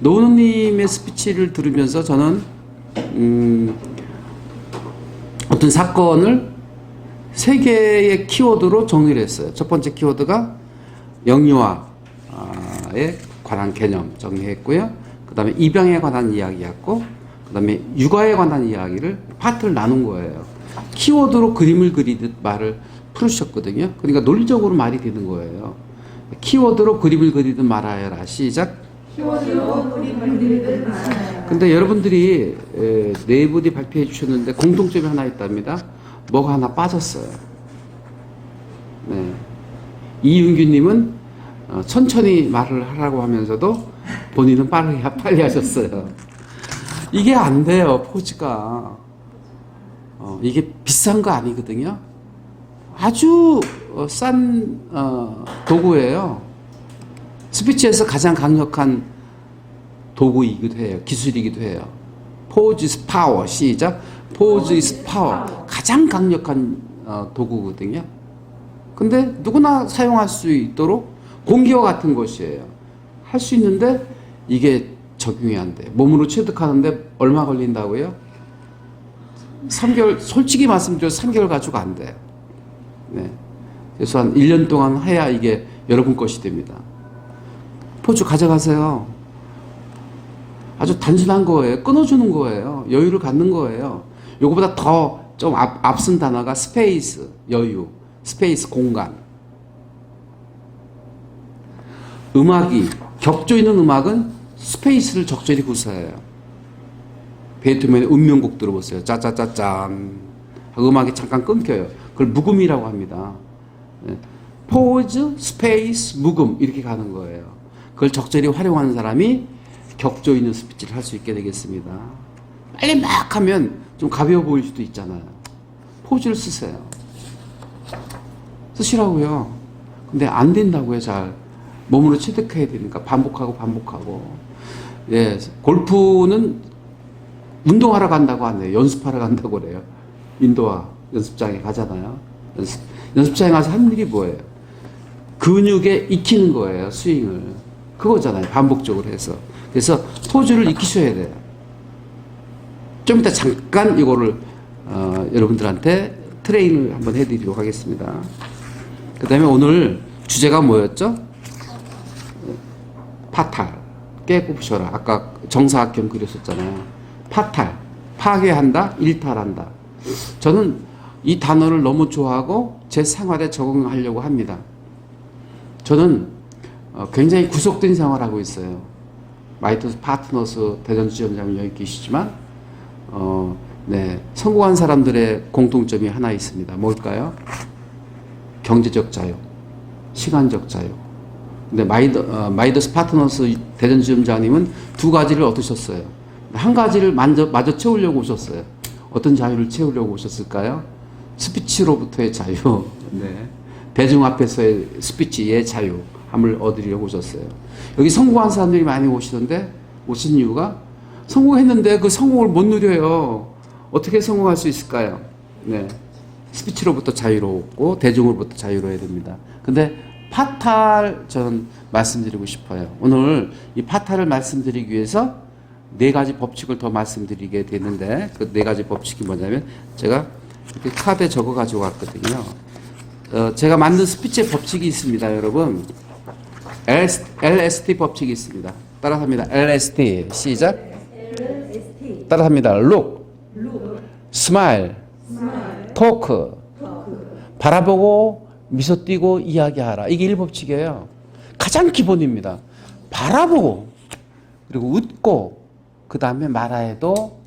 노우님의 스피치를 들으면서 저는 음, 어떤 사건을 세 개의 키워드로 정리를 했어요. 첫 번째 키워드가 영유아에 관한 개념 정리했고요. 그 다음에 입양에 관한 이야기였고, 그 다음에 육아에 관한 이야기를 파트를 나눈 거예요. 키워드로 그림을 그리듯 말을 풀으셨거든요. 그러니까 논리적으로 말이 되는 거예요. 키워드로 그림을 그리듯 말하여라. 시작. 근데 여러분들이 에, 네 분이 발표해 주셨는데 공통점이 하나 있답니다. 뭐가 하나 빠졌어요. 네. 이윤규님은 어, 천천히 말을 하라고 하면서도 본인은 빠르게 빨리 하셨어요. 이게 안 돼요 포즈가. 어, 이게 비싼 거 아니거든요. 아주 어, 싼 어, 도구예요. 스피치에서 가장 강력한 도구이기도 해요. 기술이기도 해요. 포즈 is 파워. 시작. 포즈 is 파워. 가장 강력한 어, 도구거든요. 근데 누구나 사용할 수 있도록 공기와 같은 것이에요. 할 수 있는데 이게 적용이 안 돼. 몸으로 취득하는데 얼마 걸린다고요? 3개월, 솔직히 말씀드려 3개월 가지고 안 돼. 네. 그래서 한 1년 동안 해야 이게 여러분 것이 됩니다. 포즈 가져가세요. 아주 단순한 거예요. 끊어주는 거예요. 여유를 갖는 거예요. 요거보다 더 좀 앞선 단어가 스페이스, 여유, 스페이스, 공간. 음악이, 격조 있는 음악은 스페이스를 적절히 구사해요. 베토벤의 운명곡 들어보세요. 짜짜짜짠. 음악이 잠깐 끊겨요. 그걸 묵음이라고 합니다. 네. 포즈, 스페이스, 묵음 이렇게 가는 거예요. 그걸 적절히 활용하는 사람이 격조 있는 스피치를 할 수 있게 되겠습니다. 빨리 막 하면 좀 가벼워 보일 수도 있잖아요. 포즈를 쓰세요. 쓰시라고요. 근데 안 된다고요, 잘. 몸으로 취득해야 되니까 반복하고 반복하고. 예, 골프는 운동하러 간다고 하네요. 연습하러 간다고 그래요. 인도와 연습장에 가잖아요. 연습, 연습장에 가서 하는 일이 뭐예요? 근육에 익히는 거예요, 스윙을. 그거잖아요, 반복적으로 해서. 그래서 포즈를 익히셔야 돼요. 좀 이따 잠깐 이거를 어, 여러분들한테 트레이닝을 한번 해드리도록 하겠습니다. 그 다음에 오늘 주제가 뭐였죠? 파탈. 깨고 부셔라. 아까 정사각형 그렸었잖아요. 파탈. 파괴한다, 일탈한다. 저는 이 단어를 너무 좋아하고 제 생활에 적응하려고 합니다. 저는 어, 굉장히 구속된 생활을 하고 있어요. 마이토스 파트너스 대전지점장님 여기 계시지만, 어, 네, 성공한 사람들의 공통점이 하나 있습니다. 뭘까요? 경제적 자유, 시간적 자유. 근데 마이더, 어, 마이더스 파트너스 대전지점장님은 두 가지를 얻으셨어요. 한 가지를 만져, 마저 채우려고 오셨어요. 어떤 자유를 채우려고 오셨을까요? 스피치로부터의 자유. 네. 대중 앞에서의 스피치의 자유 함을 얻으려고 오셨어요. 여기 성공한 사람들이 많이 오시던데 오신 이유가 성공했는데 그 성공을 못 누려요. 어떻게 성공할 수 있을까요? 네. 스피치로부터 자유롭고 대중으로부터 자유로워야 됩니다. 근데 파탈 저는 말씀드리고 싶어요. 오늘 이 파탈을 말씀드리기 위해서 네 가지 법칙을 더 말씀드리게 되는데 그 네 가지 법칙이 뭐냐면 제가 이렇게 카드에 적어 가지고 왔거든요. 어, 제가 만든 스피치의 법칙이 있습니다, 여러분. LS, LST 법칙이 있습니다. 따라합니다. LST 시작. 따라합니다. Look, Smile, Talk, 바라보고 미소 띄고 이야기하라. 이게 일법칙이에요. 가장 기본입니다. 바라보고 그리고 웃고 그 다음에 말아해도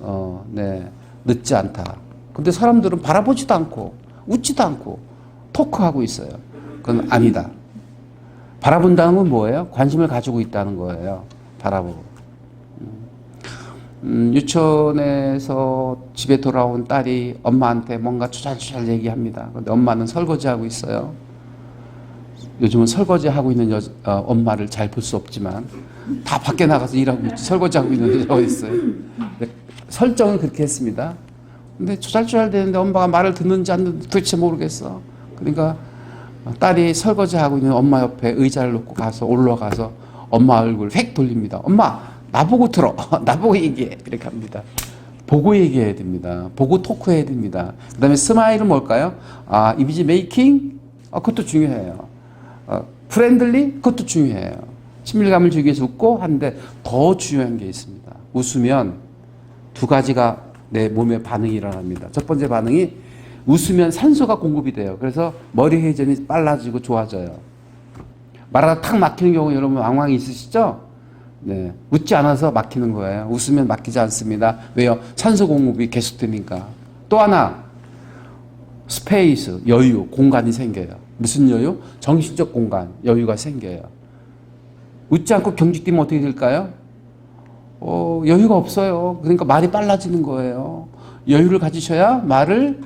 어, 네, 늦지 않다. 근데 사람들은 바라보지도 않고 웃지도 않고 토크하고 있어요. 그건 아니다. 바라본다는 건 뭐예요? 관심을 가지고 있다는 거예요. 바라보고. 음, 유치원에서 집에 돌아온 딸이 엄마한테 뭔가 추잘추잘 얘기합니다. 근데 엄마는 설거지하고 있어요. 요즘은 설거지하고 있는 여, 어, 엄마를 잘 볼 수 없지만 다 밖에 나가서 일하고 있지 설거지하고 있는 여자가 있어요. 설정은 그렇게 했습니다. 근데 추잘추잘 되는데 엄마가 말을 듣는지 안 듣는지 도대체 모르겠어. 그러니까 딸이 설거지하고 있는 엄마 옆에 의자를 놓고 가서 올라가서 엄마 얼굴 획 돌립니다. 엄마 나보고 들어. 나보고 얘기해. 이렇게 합니다. 보고 얘기해야 됩니다. 보고 토크해야 됩니다. 그 다음에 스마일은 뭘까요? 아, 이미지 메이킹? 아, 그것도 중요해요. 어, 프렌들리? 그것도 중요해요. 친밀감을 주기 위해서 웃고 하는데 더 중요한 게 있습니다. 웃으면 두 가지가 내 몸에 반응이 일어납니다. 첫 번째 반응이 웃으면 산소가 공급이 돼요. 그래서 머리 회전이 빨라지고 좋아져요. 말하다 탁 막히는 경우 여러분 왕왕 있으시죠? 네. 웃지 않아서 막히는 거예요. 웃으면 막히지 않습니다. 왜요? 산소 공급이 계속되니까. 또 하나, 스페이스, 여유, 공간이 생겨요. 무슨 여유? 정신적 공간, 여유가 생겨요. 웃지 않고 경직되면 어떻게 될까요? 어, 여유가 없어요. 그러니까 말이 빨라지는 거예요. 여유를 가지셔야 말을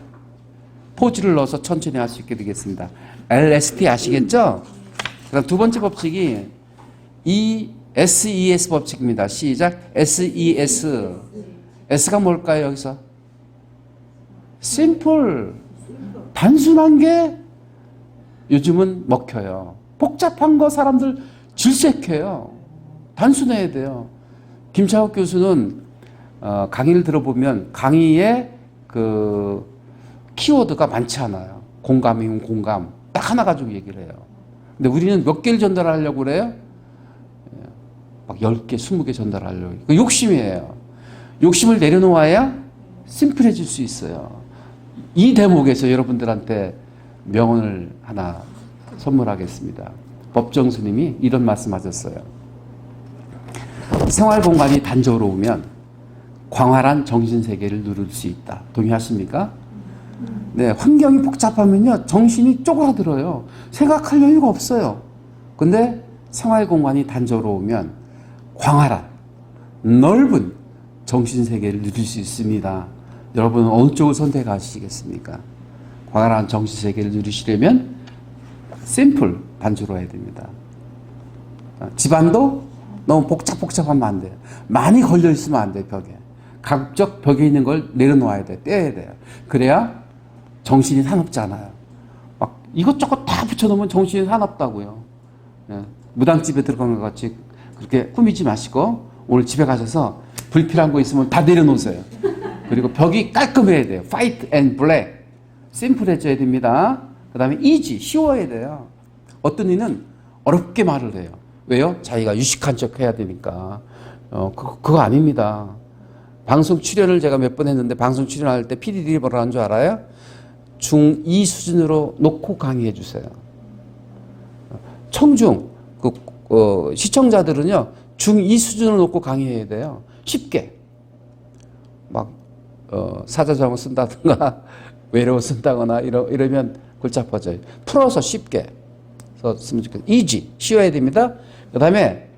포즈를 넣어서 천천히 할 수 있게 되겠습니다. LST 아시겠죠? 그다음 두 번째 법칙이 E SES 법칙입니다. 시작. SES. S가 뭘까요, 여기서? 심플. 단순한 게 요즘은 먹혀요. 복잡한 거 사람들 질색해요. 단순해야 돼요. 김창욱 교수는 어, 강의를 들어보면 강의에 그 키워드가 많지 않아요. 공감이면 공감. 딱 하나 가지고 얘기를 해요. 근데 우리는 몇 개를 전달하려고 그래요? 예, 막 10개, 20개 전달하려고. 그 욕심이에요. 욕심을 내려놓아야 심플해질 수 있어요. 이 대목에서 여러분들한테 명언을 하나 선물하겠습니다. 법정 스님이 이런 말씀 하셨어요. 생활 공간이 단조로우면 광활한 정신 세계를 누릴 수 있다. 동의하십니까? 네, 환경이 복잡하면요, 정신이 쪼그라들어요. 생각할 여유가 없어요. 근데 생활 공간이 단조로우면 광활한, 넓은 정신 세계를 누릴 수 있습니다. 여러분은 어느 쪽을 선택하시겠습니까? 광활한 정신 세계를 누리시려면 심플, 단조로워야 됩니다. 아, 집안도 너무 복잡복잡하면 안 돼요. 많이 걸려 있으면 안 돼요, 벽에. 각적 벽에 있는 걸 내려놓아야 돼요. 떼야 돼요. 그래야 정신이 사납지 않아요. 막 이것저것 다 붙여놓으면 정신이 사납다고요. 예. 무당집에 들어간 것 같이 그렇게 꾸미지 마시고 오늘 집에 가셔서 불필요한 거 있으면 다 내려놓으세요. 그리고 벽이 깔끔해야 돼요. 화이트 앤 블랙. 심플해져야 됩니다. 그 다음에 이지, 쉬워야 돼요. 어떤 이는 어렵게 말을 해요. 왜요? 자기가 유식한 척 해야 되니까. 어, 그, 그거 아닙니다. 방송 출연을 제가 몇 번 했는데 방송 출연할 때 PD들이 뭐라 하는 줄 알아요? 중2 수준으로 놓고 강의해 주세요. 청중, 그, 어, 시청자들은요, 중2 수준으로 놓고 강의해야 돼요. 쉽게. 막, 어, 사자성어 쓴다든가, 외로워 쓴다거나 이러, 이러면 골치 아파져요. 풀어서 쉽게 썼으면 좋겠어요. easy, 쉬워야 됩니다. 그 다음에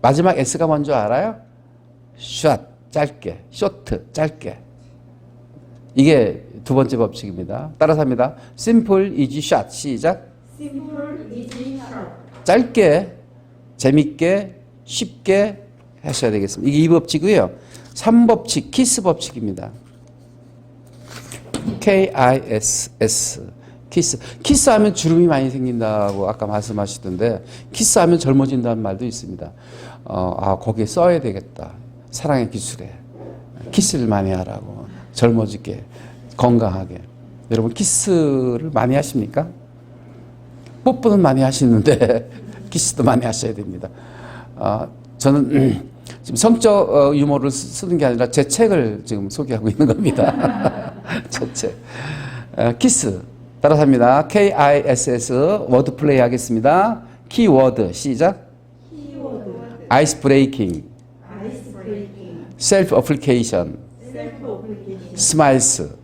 마지막 S가 뭔지 알아요? short, 짧게, short, 짧게. 이게 두 번째 법칙입니다. 따라서 합니다. simple, easy, short. 시작. simple, easy, short. 짧게, 재밌게, 쉽게 하셔야 되겠습니다. 이게 이 법칙이고요. 3법칙, 키스 법칙입니다. K-I-S-S. 키스. 키스하면 주름이 많이 생긴다고 아까 말씀하시던데, 키스하면 젊어진다는 말도 있습니다. 어, 아, 거기에 써야 되겠다. 사랑의 기술에. 키스를 많이 하라고. 젊어지게, 건강하게. 여러분, 키스를 많이 하십니까? 뽀뽀는 많이 하시는데, 키스도 많이 하셔야 됩니다. 아, 저는 지금 성적 어, 유머를 쓰- 쓰는 게 아니라 제 책을 지금 소개하고 있는 겁니다. 제 책. 어, 키스. 따라서 합니다. K-I-S-S 워드 플레이 하겠습니다. 키워드 시작. keyword, 아이스 브레이킹, ice breaking, 셀프 어플리케이션, application, 스마일스.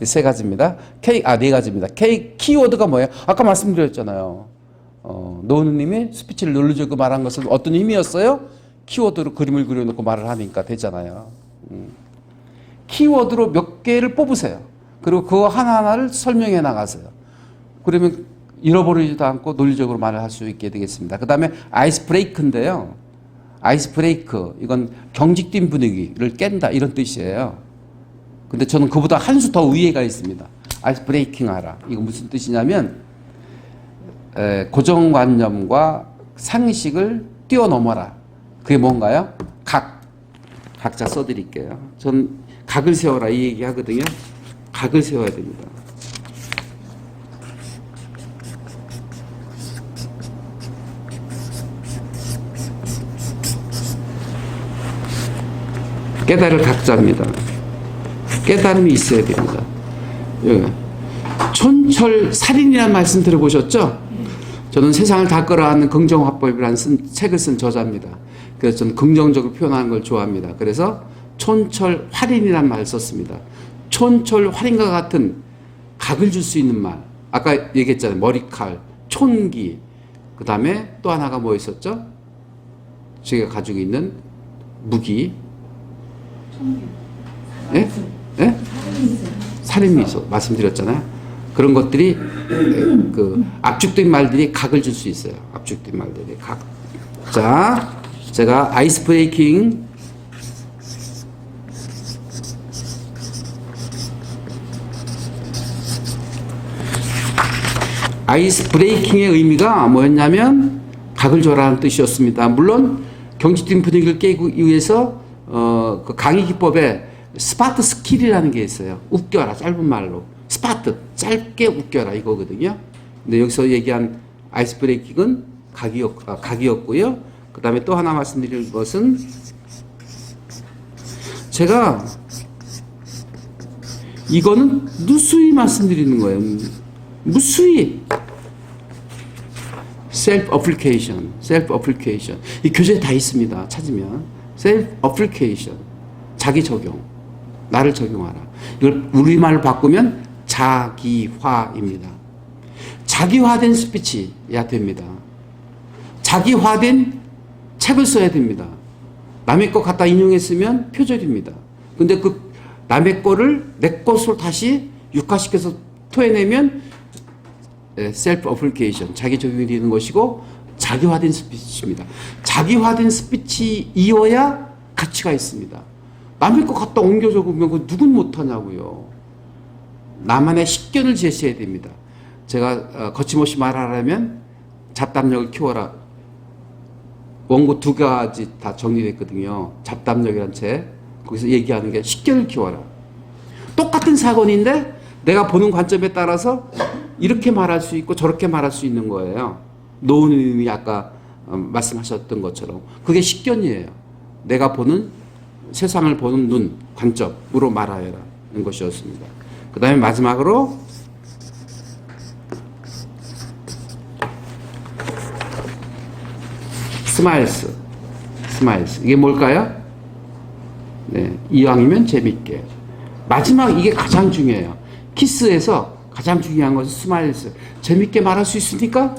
이세 가지입니다. K 아네 가지입니다. K 키워드가 뭐예요? 아까 말씀드렸잖아요. 어, 노우님이 스피치를 눌러주고 말한 것은 어떤 의미였어요? 키워드로 그림을 그려놓고 말을 하니까 되잖아요. 음. 키워드로 몇 개를 뽑으세요. 그리고 그거 하나하나를 설명해 나가세요. 그러면 잃어버리지도 않고 논리적으로 말을 할 수 있게 되겠습니다. 그 다음에 아이스 브레이크인데요. 아이스 브레이크, 이건 경직된 분위기를 깬다, 이런 뜻이에요. 근데 저는 그보다 한 수 더 위에가 있습니다. 아이스 브레이킹 하라. 이거 무슨 뜻이냐면, 에, 고정관념과 상식을 뛰어넘어라. 그게 뭔가요? 각. 각자 써드릴게요. 전 각을 세워라 이 얘기 하거든요. 각을 세워야 됩니다. 깨달을 각자입니다. 깨달음이 있어야 됩니다. 예. 촌철 살인이라는 말씀 들어보셨죠? 저는 세상을 다 끌어안는 긍정화법이라는 쓴, 책을 쓴 저자입니다. 그래서 저는 긍정적으로 표현하는 걸 좋아합니다. 그래서 촌철 활인이라는 말을 썼습니다. 촌철 활인과 같은 각을 줄 수 있는 말. 아까 얘기했잖아요. 머리칼, 촌기. 그 다음에 또 하나가 뭐 있었죠? 제가 가지고 있는 무기. 예? 예? 살인미소 말씀드렸잖아요. 그런 것들이 에, 그 압축된 말들이 각을 줄 수 있어요. 압축된 말들이 각. 자, 제가 아이스 브레이킹 아이스 브레이킹의 의미가 뭐였냐면 각을 줘라는 뜻이었습니다. 물론 경직된 분위기를 깨기 위해서 어, 그 강의 기법에 스파트 스킬이라는 게 있어요. 웃겨라 짧은 말로 스파트 짧게 웃겨라 이거거든요. 근데 여기서 얘기한 아이스 브레이킹은 각이었, 아, 각이었고요. 그 다음에 또 하나 말씀드릴 것은 제가 이거는 무수히 말씀드리는 거예요. 무수히 셀프 어플리케이션, 셀프 어플리케이션. 이 교재에 다 있습니다. 찾으면 셀프 어플리케이션, 자기 적용, 나를 적용하라. 이걸 우리말로 바꾸면 자기화입니다. 자기화된 스피치야 됩니다. 자기화된 책을 써야 됩니다. 남의 거 갖다 인용했으면 표절입니다. 근데 그 남의 거를 내 것으로 다시 육화시켜서 토해내면 셀프 어플리케이션, 자기 적용이 되는 것이고 자기화된 스피치입니다. 자기화된 스피치이어야 가치가 있습니다. 남의 거 갖다 옮겨 적으면 그 누군 못하냐고요. 나만의 식견을 제시해야 됩니다. 제가 어, 거침없이 말하라면 잡담력을 키워라. 원고 두 가지 다 정리됐거든요. 잡담력이란 책. 거기서 얘기하는 게 식견을 키워라. 똑같은 사건인데 내가 보는 관점에 따라서 이렇게 말할 수 있고 저렇게 말할 수 있는 거예요. 노은님이 아까 어, 말씀하셨던 것처럼 그게 식견이에요. 내가 보는 세상을 보는 눈 관점으로 말하여라는 것이었습니다. 그 다음에 마지막으로 스마일스, 스마일스 이게 뭘까요? 네, 이왕이면 재밌게. 마지막 이게 가장 중요해요. 키스에서 가장 중요한 것은 스마일스. 재밌게 말할 수 있습니까?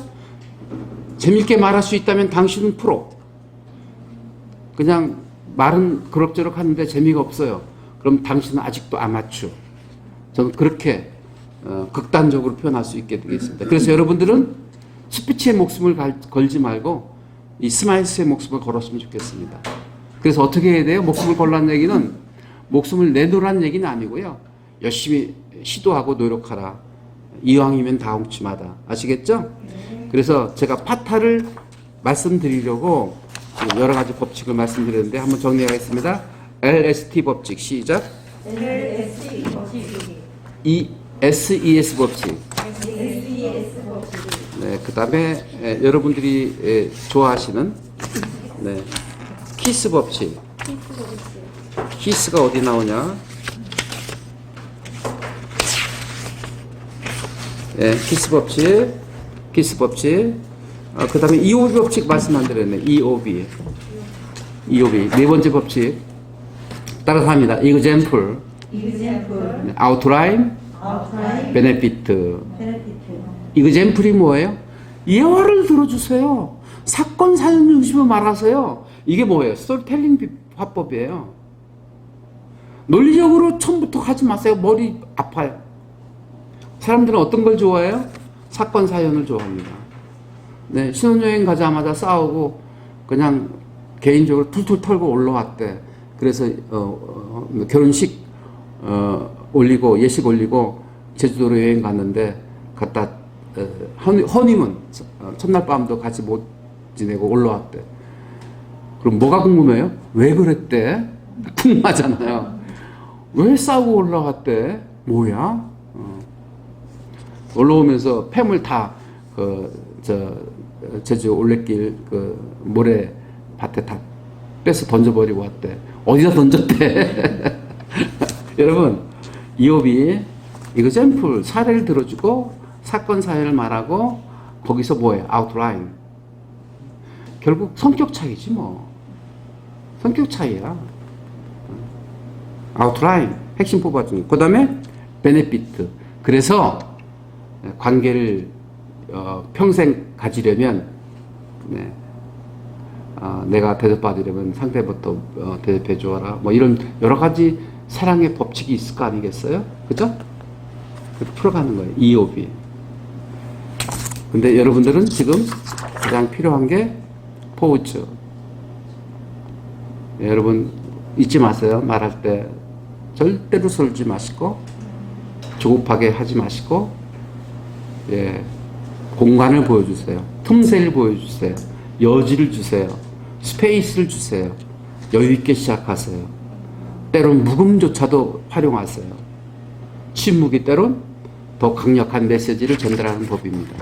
재밌게 말할 수 있다면 당신은 프로. 그냥 말은 그럭저럭 하는데 재미가 없어요. 그럼 당신은 아직도 아마추어. 저는 그렇게 어, 극단적으로 표현할 수 있게 되겠습니다. 그래서 여러분들은 스피치의 목숨을 갈- 걸지 말고 이 스마일스의 목숨을 걸었으면 좋겠습니다. 그래서 어떻게 해야 돼요? 목숨을 걸라는 얘기는 목숨을 내놓으라는 얘기는 아니고요. 열심히 시도하고 노력하라. 이왕이면 다홍침하다. 아시겠죠? 그래서 제가 파타를 말씀드리려고 여러 가지 법칙을 말씀드렸는데 한번 정리하겠습니다. LST 법칙 시작. LSD 법칙이 E SES 법칙. SES 법칙이 네, 그다음에 에, 여러분들이 에, 좋아하시는 네, 키스 법칙. 키스가 어디 나오냐? 예, 키스 법칙, 키스 법칙. 아, 그 다음에 EOB 법칙 말씀 안 드렸네. EOB, EOB 네 번째 법칙. 따라서 합니다. example, example, 네, outline, outline, benefit. benefit. 이그젠플이 뭐예요? 예화를 들어주세요. 사건 사연 중심으로 말하세요. 이게 뭐예요? 스토리텔링 비- 화법이에요. 논리적으로 처음부터 하지 마세요. 머리 아파요. 사람들은 어떤 걸 좋아해요? 사건 사연을 좋아합니다. 네, 신혼여행 가자마자 싸우고 그냥 개인적으로 툴툴 털고 올라왔대. 그래서 어, 어, 결혼식 어, 올리고 예식 올리고 제주도로 여행 갔는데 갔다 어, 허니, 허니문 어, 첫날 밤도 같이 못 지내고 올라왔대. 그럼 뭐가 궁금해요? 왜 그랬대? 궁금하잖아요. 왜 싸우고 올라갔대? 뭐야? 어. 올라오면서 폐물 다, 그, 저, 제주 올레길 그 모래 밭에 다 뺏어 던져버리고 왔대. 어디다 던졌대? 여러분, 이업이 이거 샘플 사례를 들어주고 사건 사회를 말하고 거기서 뭐해? 아웃라인. 결국 성격 차이지 뭐. 성격 차이야. 아웃라인 핵심 뽑아주는 그 다음에 베네피트 그래서 관계를 어, 평생 가지려면 네. 아, 내가 대접받으려면 상대부터 어, 대접해 주어라. 뭐 이런 여러 가지 사랑의 법칙이 있을 거 아니겠어요? 그죠? 그렇게 풀어가는 거예요 이옵이 근데 여러분들은 지금 가장 필요한 게 포우츠 예, 여러분 잊지 마세요. 말할 때 절대로 설지 마시고 조급하게 하지 마시고 예, 공간을 보여주세요. 틈새를 보여주세요. 여지를 주세요. 스페이스를 주세요. 여유 있게 시작하세요. 때론 묵음조차도 활용하세요. 침묵이 때론 더 강력한 메시지를 전달하는 법입니다.